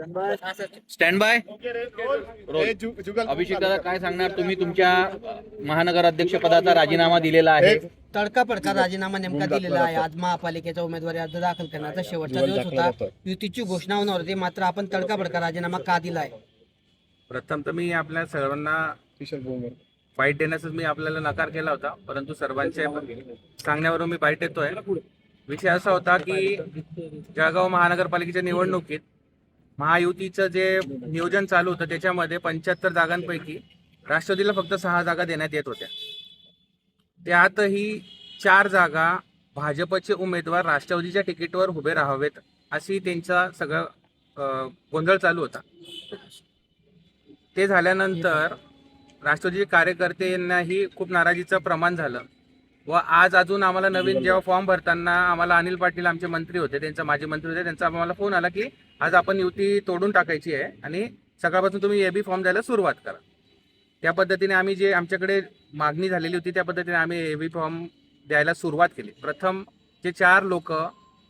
Stand by अभिषेक दादा काय सांगणार? तुम्ही तुमच्या महानगर अध्यक्ष पदाचा राजीनामा दिलेला आहे. तडकाफडका राजीनामा नेमका दिलेला आहे. आज महापालिकेचा उमेदवारी अर्ज दाखल करण्याचा शेवटचा दिवस होता. युतीची घोषणा होणार होती. मात्र आपण तडकाफडका राजीनामा का दिला आहे प्रथम तर मी आपल्या सर्वांना बाईट देण्याचाच मी आपल्याला नकार केला होता. परंतु सर्वांच्या सांगण्यावरून मी बाईट येतोय विषय असा होता की जळगाव महानगरपालिकेच्या निवडणुकीत महायुतीचं जे नियोजन चालू होतं त्याच्यामध्ये पंच्याहत्तर जागांपैकी राष्ट्रवादीला फक्त सहा जागा देण्यात येत होत्या. त्यातही चार जागा भाजपचे उमेदवार राष्ट्रवादीच्या तिकीटवर उभे राहावेत अशी त्यांचा सगळं गोंधळ चालू होता. ते झाल्यानंतर राष्ट्रवादीचे कार्यकर्त्यांनाही खूप नाराजीचं प्रमाण झालं व आज अजून आम्हाला नवीन जेव्हा फॉर्म भरताना आम्हाला अनिल पाटील आमचे मंत्री होते त्यांचा माजी मंत्री होते त्यांचा आम्हाला फोन आला की आज आपण युती तोडून टाकायची आहे आणि सकाळपासून तुम्ही ए बी फॉर्म द्यायला सुरुवात करा. त्या पद्धतीने आम्ही जे आमच्याकडे मागणी झालेली होती त्या पद्धतीने आम्ही ए बी फॉर्म द्यायला सुरुवात केली. प्रथम जे चार लोक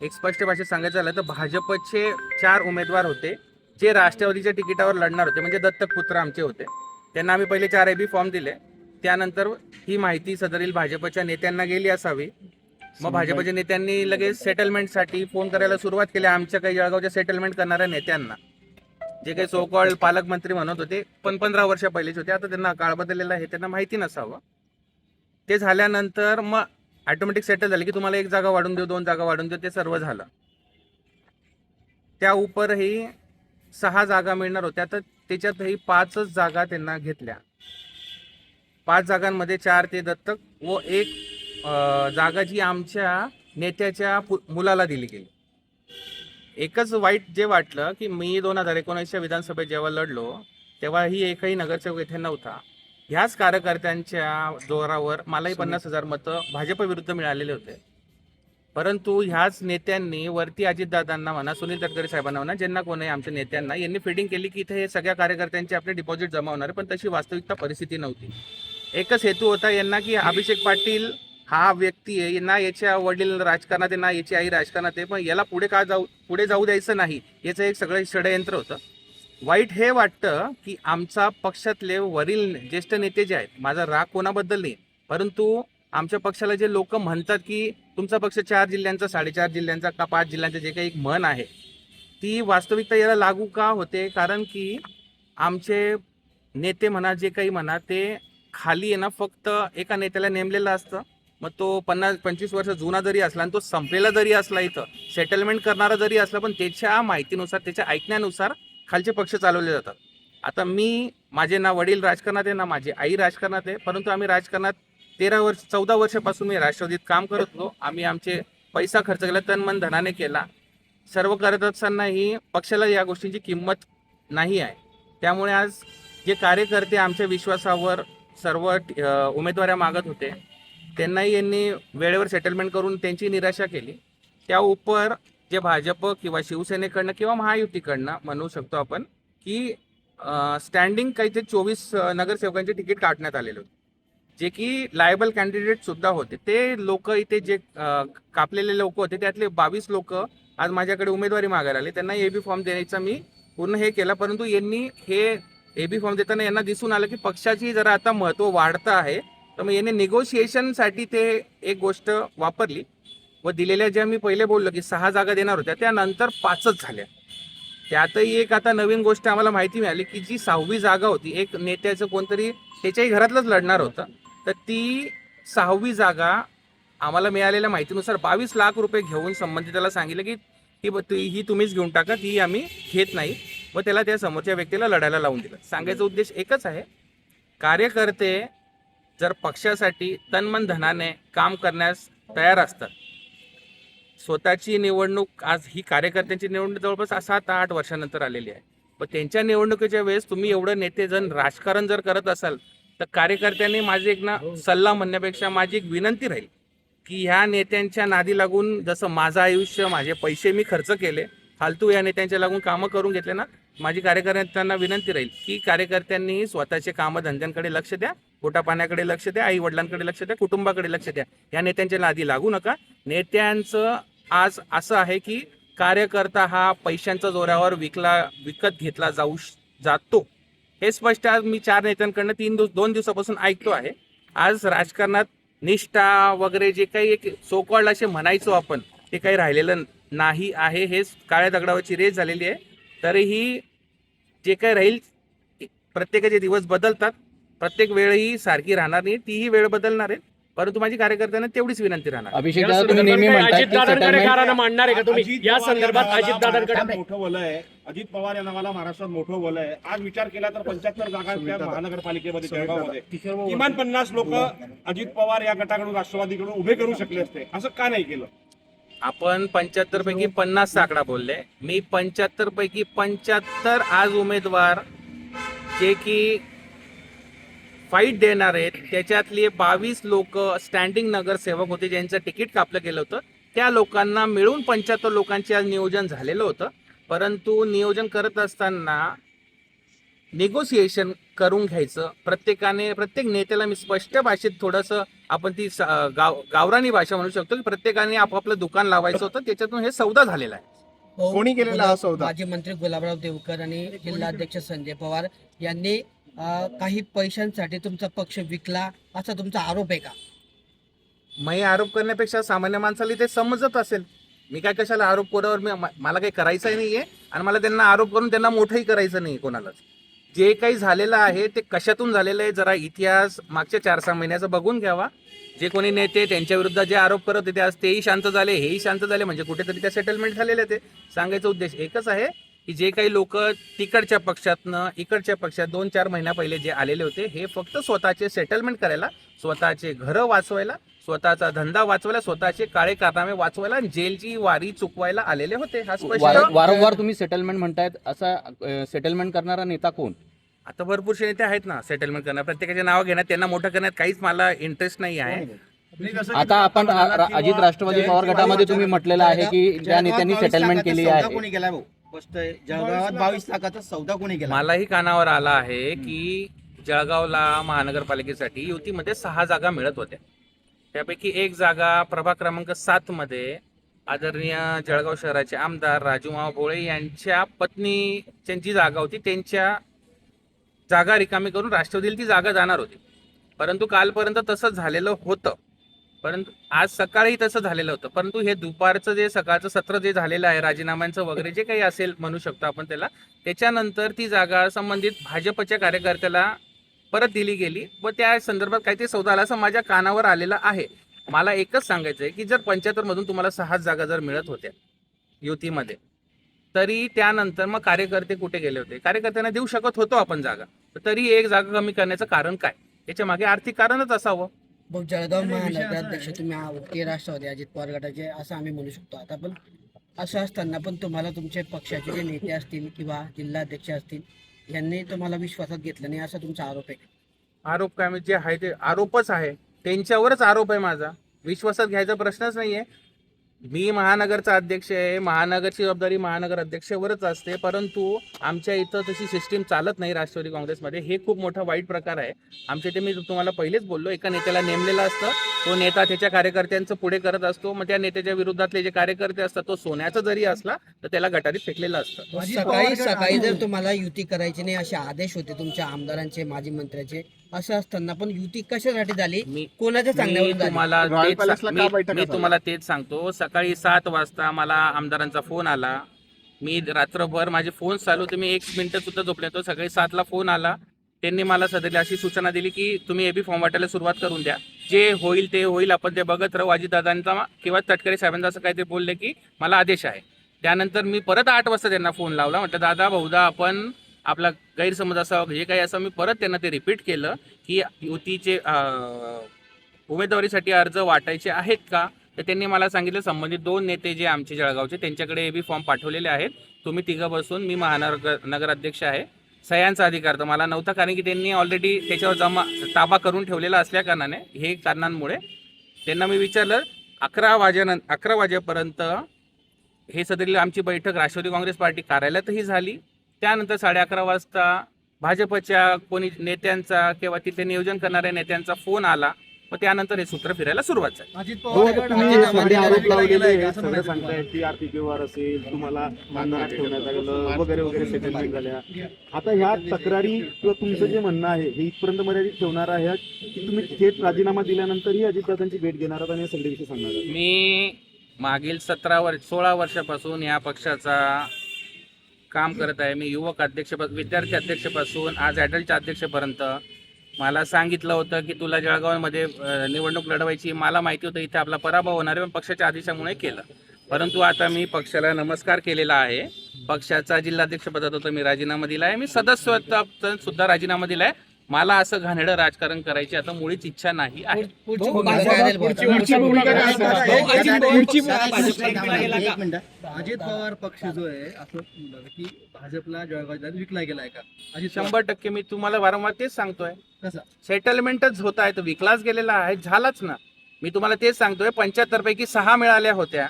एक स्पष्ट भाषेत सांगायचं झालं तर भाजपचे चार उमेदवार होते जे राष्ट्रवादीच्या तिकिटावर लढणार होते म्हणजे दत्तक पुत्र आमचे होते. त्यांना आम्ही पहिले चार ए बी फॉर्म दिले. त्यानंतर ही माहिती सदरील भाजपच्या नेत्यांना गेली असावी. मग भाजपच्या नेत्यांनी लगेच सेटलमेंटसाठी फोन करायला सुरुवात केली. आमच्या काही जळगावच्या सेटलमेंट करणाऱ्या नेत्यांना. जे काही सोकॉल पालकमंत्री म्हणत होते पण पंधरा वर्षा पहिलेच होते. आता त्यांना काळ बदललेला आहे त्यांना माहिती नसावं. ते झाल्यानंतर मग ऑटोमॅटिक सेटल झाले की तुम्हाला एक जागा वाढून देऊ दोन जागा वाढून देऊ ते सर्व झालं. त्या उपरही सहा जागा मिळणार होत्या. तर त्याच्यातही पाचच जागा त्यांना घेतल्या. पाच जागांमध्ये चार ते दत्तक व एक जागा जी आमच्या नेत्याच्या मुलाला दिली गेली. एकच वाईट जे वाटलं की मी दोन हजार एकोणीसच्या विधानसभेत जेव्हा लढलो तेव्हा ही एकही नगरसेवक येथे नव्हता. ह्याच कार्यकर्त्यांच्या जोरावर मलाही पन्नास हजार मतं भाजप विरुद्ध मिळालेले होते. परंतु ह्याच नेत्यांनी वरती अजितदादांना म्हणा सुनील तटकरे साहेबांना म्हणा ज्यांना कोणी आमच्या नेत्यांना यांनी फिडिंग केली की इथे हे सगळ्या कार्यकर्त्यांचे आपले डिपॉझिट जमा होणार पण तशी वास्तविकता परिस्थिती नव्हती. एकच हेतू होता यांना की अभिषेक पाटील हा व्यक्ती आहे ना याच्या वडील राजकारणात आहे ना याची आई राजकारणात आहे पण याला पुढे का जाऊ पुढे जाऊ द्यायचं नाही याचं एक सगळं षडयंत्र होतं. वाईट हे वाटतं की आमचा पक्षातले वरील ज्येष्ठ नेते जे आहेत माझा राग कोणाबद्दल नाही परंतु आमच्या पक्षाला जे लोक म्हणतात की तुमचा पक्ष चार जिल्ह्यांचा साडेचार जिल्ह्यांचा का पाच जिल्ह्यांचा जे काही एक म्हण आहे ती वास्तविकता याला लागू का होते? कारण की आमचे नेते म्हणा जे काही म्हणा ते खाली आहे ना फक्त एका नेत्याला नेमलेलं असतं. मग तो पन्नास पंचवीस वर्ष जुना जरी असला आणि तो संपलेला जरी असला इथं सेटलमेंट करणारा जरी असला पण त्याच्या माहितीनुसार त्याच्या ऐकण्यानुसार खालचे पक्ष चालवले जातात. आता मी माझे ना वडील राजकारणात आहे ना माझी आई राजकारणात आहे परंतु आम्ही राजकारणात तेरा वर्ष चौदा वर्षापासून मी राष्ट्रवादीत काम करत होतो. आम्ही आमचे पैसा खर्च केला तन मन धनाने केला. सर्व करत असतानाही पक्षाला या गोष्टींची किंमत नाही आहे. त्यामुळे आज जे कार्यकर्ते आमच्या विश्वासावर सर्व उमेदवाऱ्या मागत होते त्यांनाही यांनी वेळेवर सेटलमेंट करून त्यांची निराशा केली. त्या उपर जे भाजप किंवा शिवसेनेकडनं किंवा महायुतीकडनं म्हणू शकतो आपण की स्टँडिंग काही ते चोवीस नगरसेवकांचे तिकीट काढण्यात आलेले होते. जे की लायबल कॅन्डिडेट सुद्धा होते. ते लोक इथे जे कापलेले लोक होते त्यातले बावीस लोक आज माझ्याकडे उमेदवारी मागायला आले. त्यांना ए बी फॉर्म देण्याचा मी पूर्ण हे केला परंतु यांनी हे ए बी फॉर्म देताना यांना दिसून आलं की पक्षाची जरा आता महत्त्व वाढतं आहे. तर मग याने निगोशिएशनसाठी ते एक गोष्ट वापरली व दिलेल्या ज्या मी पहिले बोललो की सहा जागा देणार होत्या त्यानंतर पाचच झाल्या. त्यातही एक आता नवीन गोष्ट आम्हाला माहिती मिळाली की जी सहावी जागा होती एक नेत्याचं कोणतरी त्याच्याही घरातलंच लढणार होतं. तर ती सहावी जागा आम्हाला मिळालेल्या माहितीनुसार बावीस लाख रुपये घेऊन संबंधिताला सांगितलं की ही ब- ती- ही तुम्हीच घेऊन टाका ती आम्ही घेत नाही. व त्याला त्या समोरच्या व्यक्तीला लढायला लावून दिलं. सांगायचा उद्देश एकच आहे कार्यकर्ते जर पक्षासाठी तन्मन धनाने काम करण्यास तयार असतात. स्वतःची निवडणूक आज ही कार्यकर्त्यांची निवडणूक जवळपास सात आठ वर्षानंतर आलेली आहे. पण त्यांच्या निवडणुकीच्या वेळेस तुम्ही एवढं नेते जण राजकारण जर करत असाल तर कार्यकर्त्यांनी माझी एक ना सल्ला म्हणण्यापेक्षा माझी एक विनंती राहील की ह्या नेत्यांच्या नादी लागून जसं माझं आयुष्य माझे पैसे मी खर्च केले फालतू या नेत्यांच्या लागून कामं करून घेतले ना माझी कार्यकर्त्यांना विनंती राहील की कार्यकर्त्यांनी स्वतःचे कामं धंद्यांकडे लक्ष द्या गोटापाण्याकडे लक्ष द्या आई वडिलांकडे लक्ष द्या कुटुंबाकडे लक्ष द्या. या नेत्यांच्या नादी लागू नका. नेत्यांचं आज असं आहे की कार्यकर्ता हा पैशांच्या जोरावर विकला विकत घेतला जाऊ श- जातो. हे स्पष्ट आज मी चार नेत्यांकडनं तीन दिवस दोन दिवसापासून ऐकतो आहे. आज राजकारणात निष्ठा वगैरे जे काही एक सोकॉल्ड असे म्हणायचो आपण ते काही राहिलेलं नाही आहे. हे काळ्या दगडावरची रेस झालेली आहे. तरीही जे काही राहील प्रत्येकाचे दिवस बदलतात. प्रत्येक वेळ ही सारखी राहणार नाही तीही वेळ बदलणार आहे. परंतु माझी कार्यकर्त्यांना तेवढीच विनंती राहणार अभिषेक दादा तुम्ही नेहमी म्हणताय की अजितदादांकडे सेटलमेंट कारण मांडणार आहे का तुम्ही? अजित या पवार संदर्भात अजितदादांकडे महाराष्ट्रात मोठं बोल आहे. अजित पवार या नावाला महाराष्ट्रात मोठं बोल आहे. आज विचार केला तर पंच्याहत्तर जागा त्या महानगरपालिकेमध्ये जळगावमध्ये. किमान पन्नास लोक अजित पवार या गटाकडून राष्ट्रवादीकडून उभे करू शकले असते. असं का नाही केलं? आपण पंच्याहत्तर पैकी पन्नास आकडा बोलले. मी पंच्याहत्तर पैकी पंच्याहत्तर आज उमेदवार जे की फाईट देणार आहेत. त्याच्यातले बावीस लोक स्टँडिंग नगरसेवक होते ज्यांचं तिकीट कापलं गेलं होतं. त्या लोकांना मिळून पंच्याहत्तर लोकांचे आज नियोजन झालेलं होतं. परंतु नियोजन करत असताना निगोसिएशन करून घ्यायचं. प्रत्येकाने प्रत्येक नेत्याला मी स्पष्ट भाषेत थोडंसं आपण ती गाव गावरानी भाषा म्हणू शकतो की प्रत्येकाने आपापलं दुकान लावायचं होतं. त्याच्यातून हे सौदा झालेला आहे. कोणी केलेला हा सौदा? माजी मंत्री गुलाबराव देवकर आणि जिल्हाध्यक्ष संजय पवार यांनी काही पैशांसाठी तुमचा पक्ष विकला असा तुमचा आरोप आहे का? मी आरोप करण्यापेक्षा सामान्य माणसाला ते समजत असेल. मी काय कशाला आरोप कोणावर मी मला काही करायचंही नाहीये आणि मला त्यांना आरोप करून त्यांना मोठंही करायचं नाही कोणालाच. जे काही झालेलं आहे ते कशातून झालेलं आहे जरा इतिहास मागच्या चार सहा महिन्याचा बघून घ्यावा. जे कोणी नेते त्यांच्या विरुद्ध जे आरोप करत होते आज तेही शांत झाले हेही शांत झाले म्हणजे कुठेतरी त्या सेटलमेंट झालेले ते सांगायचा उद्देश एकच आहे की जे काही लोक तिकडच्या पक्षातनं इकडच्या पक्षात दोन चार महिन्या पहिले जे आलेले होते हे फक्त स्वतःचे सेटलमेंट करायला स्वतःचे घरं वाचवायला स्वतःचा धंदा वाचवायला स्वतःचे काळे कारनामे वाचवायला आणि जेलची वारी चुकवायला आलेले होते. हा स्पष्ट वार- वारंवार तुम्ही सेटलमेंट म्हणतायत असा सेटलमेंट करणारा नेता कोण? आता भरपूरसे नेते आहेत ना सेटलमेंट करणार. प्रत्येकाचे नाव घेण्यात त्यांना मोठं करण्यात काहीच मला इंटरेस्ट नाही आहे. आता आपण रा- रा- अजित राष्ट्रवादी पवार गटामध्ये तुम्ही म्हटलेलं आहे की ज्या नेत्यांनी सेटलमेंट केली आहे. कोणी केलाय भाऊ? आहे जळगावात बावीस लाखाचा सौदा कोणी केला? मलाही कानावर आला आहे की जळगावला महानगरपालिकेसाठी युतीमध्ये सहा जागा मिळत होत्या. त्यापैकी एक जागा प्रभाग क्रमांक सात मध्ये आदरणीय जळगाव शहराचे आमदार राजूमाव भोळे यांच्या पत्नी त्यांची जागा होती. त्यांच्या जागा रिकामी करून राष्ट्रवादीला ती जागा जाणार होती. परंतु कालपर्यंत तसं झालेलं होतं. परंतु आज सकाळी तसं झालेलं होतं. परंतु हे दुपारचं जे सकाळचं सत्र जे झालेलं आहे राजीनाम्यांचं वगैरे जे काही असेल म्हणू शकतो आपण त्याला त्याच्यानंतर ती जागा संबंधित भाजपच्या कार्यकर्त्याला परत दिली गेली व त्या संदर्भात काहीतरी सौदा आला असं माझ्या कानावर आलेलं आहे. मला एकच सांगायचं आहे की जर पंच्याहत्तरमधून तुम्हाला सहा जागा जर मिळत होत्या युतीमध्ये तरी त्यानंतर मग कार्यकर्ते कुठे गेले होते? कार्यकर्त्यांना देऊ शकत होतो आपण जागा. तरी एक जागा कमी करण्याचं कारण काय? याच्या मागे आर्थिक कारणच असावं. भाऊ जळगाव महानगराध्यक्ष तुम्ही आहोत ते राष्ट्रवादी अजित पवार गटाचे असं आम्ही म्हणू शकतो. आता पण असं असताना पण तुम्हाला तुमचे पक्षाचे जे नेते असतील किंवा जिल्हाध्यक्ष असतील यांनी तुम्हाला विश्वासात घेतलं नाही असा तुमचा आरोप आहे आरोप काय? म्हणजे जे आहे ते आरोपच आहे. त्यांच्यावरच आरोप आहे माझा. विश्वासात घ्यायचा प्रश्नच नाहीये. मी महानगरचा अध्यक्ष आहे महानगरची जबाबदारी महानगर अध्यक्षावरच असते परंतु आमच्या इथं तशी सिस्टीम चालत नाही राष्ट्रवादी काँग्रेसमध्ये. हे खूप मोठा वाईट प्रकार आहे. आमच्या इथे मी तुम्हाला पहिलेच बोललो एका नेत्याला नेमलेला असतं. तो नेता त्याच्या कार्यकर्त्यांचं पुढे करत असतो. मग त्या नेत्याच्या विरोधातले जे कार्यकर्ते असतात तो सोन्याचा जरी असला तर त्याला गटारीत फेकलेला असतं. सकाळी सकाळी जर तुम्हाला युती करायची नाही असे आदेश होते तुमच्या आमदारांचे माजी मंत्र्याचे असं असताना पण युती कशासाठी झाली? मी कोणाच्या मी चांगल्यावर झाली? तुम्हाला तेच मी का बैठका मी झाल्या? तुम्हाला तेच सांगतो. सकाळी सात वाजता मला आमदारांचा फोन आला. मी रात्रभर माझे फोन चालू होते. मी एक मिनिट सुद्धा झोपले होतो सकाळी सातला फोन आला. त्यांनी मला सध्या अशी सूचना दिली की तुम्ही एबी फॉर्म वाटायला सुरुवात करून द्या. जे होईल ते होईल. आपण ते बघत राहू. अजितदादांचा किंवा तटकरे साहेबांचा असं काहीतरी बोलले की मला आदेश आहे. त्यानंतर मी परत आठ वाजता त्यांना फोन लावला. म्हटलं दादा बहुधा आपण आपला गैरसमज असा जे काही असं मी परत त्यांना ते रिपीट केलं की युतीचे उमेदवारीसाठी अर्ज वाटायचे आहेत का? तर त्यांनी मला सांगितलं संबंधित दोन नेते जे आमचे जळगावचे त्यांच्याकडे बी फॉर्म पाठवलेले आहेत. तुम्ही तिघं बसून मी महानगर नगराध्यक्ष आहे. सह्यांचा अधिकार तर मला नव्हता कारण की त्यांनी ऑलरेडी त्याच्यावर जमा ताबा करून ठेवलेला असल्या कारणाने हे कारणांमुळे त्यांना मी विचारलं अकरा वाजेनं अकरा वाजेपर्यंत हे सदरील आमची बैठक राष्ट्रवादी काँग्रेस पार्टी कार्यालयातही झाली. त्यानंतर साडे अकरा वाजता भाजपच्या कोणी नेत्यांचा किंवा तिथे नियोजन करणाऱ्या नेत्यांचा फोन आला. मग त्यानंतर हे सूत्र फिरायला सुरुवात झाली. अजित हो, तुम्हाला वगैरे वगैरे सेटलमेंट झाल्या आता ह्या तक्रारी किंवा तुमचं जे म्हणणं आहे हे इथपर्यंत मर्यादित ठेवणार आहे की तुम्ही थेट राजीनामा दिल्यानंतरही अजितदादांची भेट घेणार आहात आणि हे सगळे विषय सांगणार? मी मागील सतरा वर्ष सोळा वर्षापासून या पक्षाचा काम करत आहे. मी युवक अध्यक्ष विद्यार्थी अध्यक्षपासून आज ॲडल्टच्या अध्यक्षपर्यंत मला सांगितलं होतं की तुला जळगावमध्ये निवडणूक लढवायची मला माहिती होतं इथे आपला पराभव होणार आहे पण पक्षाच्या आदेशामुळे केलं. परंतु आता मी पक्षाला नमस्कार केलेला आहे. पक्षाचा जिल्हाध्यक्षपदात होतं मी राजीनामा दिला आहे मी सदस्यत्वाचा सुद्धा राजीनामा दिला आहे मला असं घाणेरडं राजकारण करायची आता मुळीच इच्छा नाही आहे. अजित पवार पक्ष जो आहे असं की भाजपला जळगाव विकला गेलाय का? अजित शंभर टक्के मी तुम्हाला वारंवार तेच सांगतोय. सेटलमेंटच होत आहे तो विकलाच गेलेला आहे झालाच ना. मी तुम्हाला तेच सांगतोय पंच्याहत्तर पैकी सहा मिळाल्या होत्या.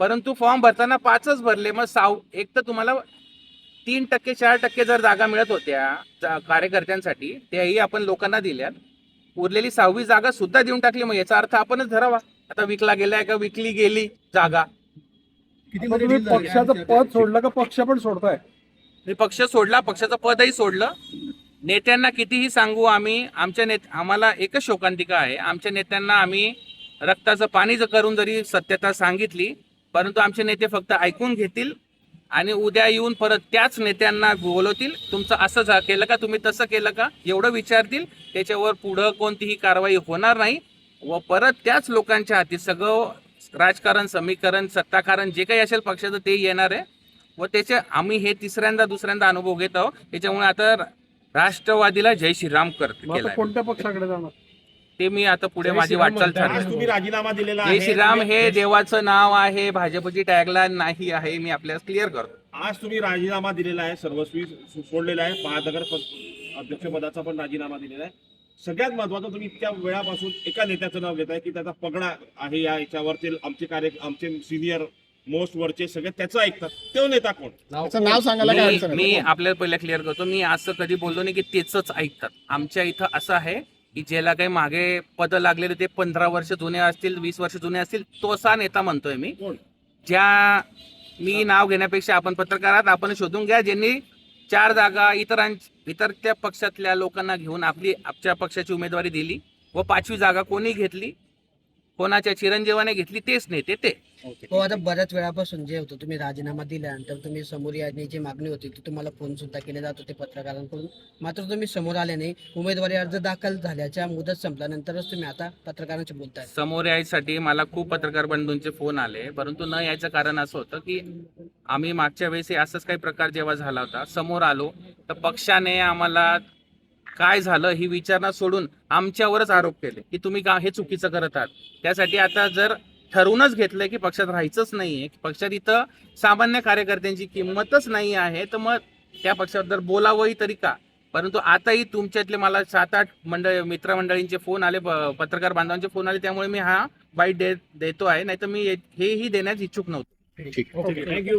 परंतु फॉर्म भरताना पाचच भरले मग साव एक तर तुम्हाला तीन टक्के चार टक्के जर जागा मिळत होत्या कार्यकर्त्यांसाठी त्याही आपण लोकांना दिल्यात. उरलेली सहावी जागा सुद्धा देऊन टाकली मग याचा अर्थ आपणच धरावा. आता विकला गेलाय का विकली गेली जागा. किती? पक्षाचं पद सोडलं का पक्ष पण सोडताय? मी पक्ष सोडला पक्षाचं पदही सोडलं. नेत्यांना कितीही सांगू आम्ही आमच्या नेत आम्हाला एकच शोकांतिका आहे. आमच्या नेत्यांना आम्ही रक्ताचं पाणी ज- करून जरी सत्यता सांगितली परंतु आमचे नेते फक्त ऐकून घेतील आणि उद्या येऊन परत त्याच नेत्यांना बोलवतील. तुमचं असं केलं का तुम्ही तसं केलं का एवढं विचारतील. त्याच्यावर पुढं कोणतीही कारवाई होणार नाही. व परत त्याच लोकांच्या हाती सगळं राजकारण समीकरण सत्ताकारण जे काही असेल पक्षाचं ते येणार आहे. व त्याचे आम्ही हे तिसऱ्यांदा दुसऱ्यांदा अनुभव घेत आहोत. त्याच्यामुळे आता राष्ट्रवादीला जय श्रीराम कर मग आता केलाय. कोणत्या पक्षाकडे जाणार? ते मी आता पुढे माझी वाटचाल तुम्ही राजीनामा दिलेला जय आहे. श्रीराम हे देवाचं नाव आहे भाजपची टॅगलाईन नाही आहे मी आपल्याला क्लिअर करतो. आज तुम्ही राजीनामा दिलेला आहे सर्वस्वी सोडलेला आहे. महानगर पद- अध्यक्षपदाचा पण राजीनामा दिलेला आहे. सगळ्यात महत्वाचं तुम्ही इतक्या वेळापासून एका नेत्याचं नाव घेताय की त्याचा पगडा आहे या याच्यावरती आमचे कार्य आमचे सिनियर मोस्ट वरचे सगळे त्याचं ऐकतात. तो नेता कोण? नाव सांगायला काय मी आपल्याला पहिल्या क्लिअर करतो. मी असं कधी बोललो नाही की तेच ऐकतात. आमच्या इथं असं आहे की ज्याला काही मागे पद लागलेले ते पंधरा वर्ष जुने असतील वीस वर्ष जुने असतील तो असा नेता म्हणतोय मी? ज्या मी नाव घेण्यापेक्षा आपण पत्रकारात आपण शोधून घ्या ज्यांनी चार जागा इतरां इतर त्या पक्षातल्या लोकांना घेऊन आपली आपल्या पक्षाची उमेदवारी दिली व पाचवी जागा कोणी घेतली? कोणाच्या चिरंजीवाने घेतली? तेच नेते ते. हो आता बऱ्याच वेळापासून जे होतं तुम्ही राजीनामा दिल्यानंतर तुम्ही समोर येण्याची मागणी होती ती तुम्हाला फोन सुद्धा केले जात होते पत्रकारांकडून. मात्र तुम्ही समोर आले नाही. उमेदवारी अर्ज दाखल झाल्याच्या मुदत संपल्यानंतरच तुम्ही आता पत्रकारांशी बोलताय समोर यायसाठी मला खूप पत्रकार बंधूंचे फोन आले परंतु न यायचं कारण असं होतं की आम्ही मागच्या वेळेस असंच काही प्रकार जेव्हा झाला होता समोर आलो तर पक्षाने आम्हाला काय झालं ही विचारणा सोडून आमच्यावरच आरोप केले की तुम्ही का हे चुकीचं करत आहात? त्यासाठी आता जर ठरवूनच घेतलंय की पक्षात राहायचंच नाहीये. पक्षात इथं सामान्य कार्यकर्त्यांची किंमतच नाही आहे तर मग त्या पक्षाबद्दल बोलावंही तरी का? परंतु आताही तुमच्यातले मला सात आठ मंडळ मित्रमंडळींचे फोन आले पत्रकार बांधवांचे फोन आले त्यामुळे मी हा बाईट दे देतो आहे. नाही तर मी हे- हेही देण्यास इच्छुक नव्हतो. थँक्यू.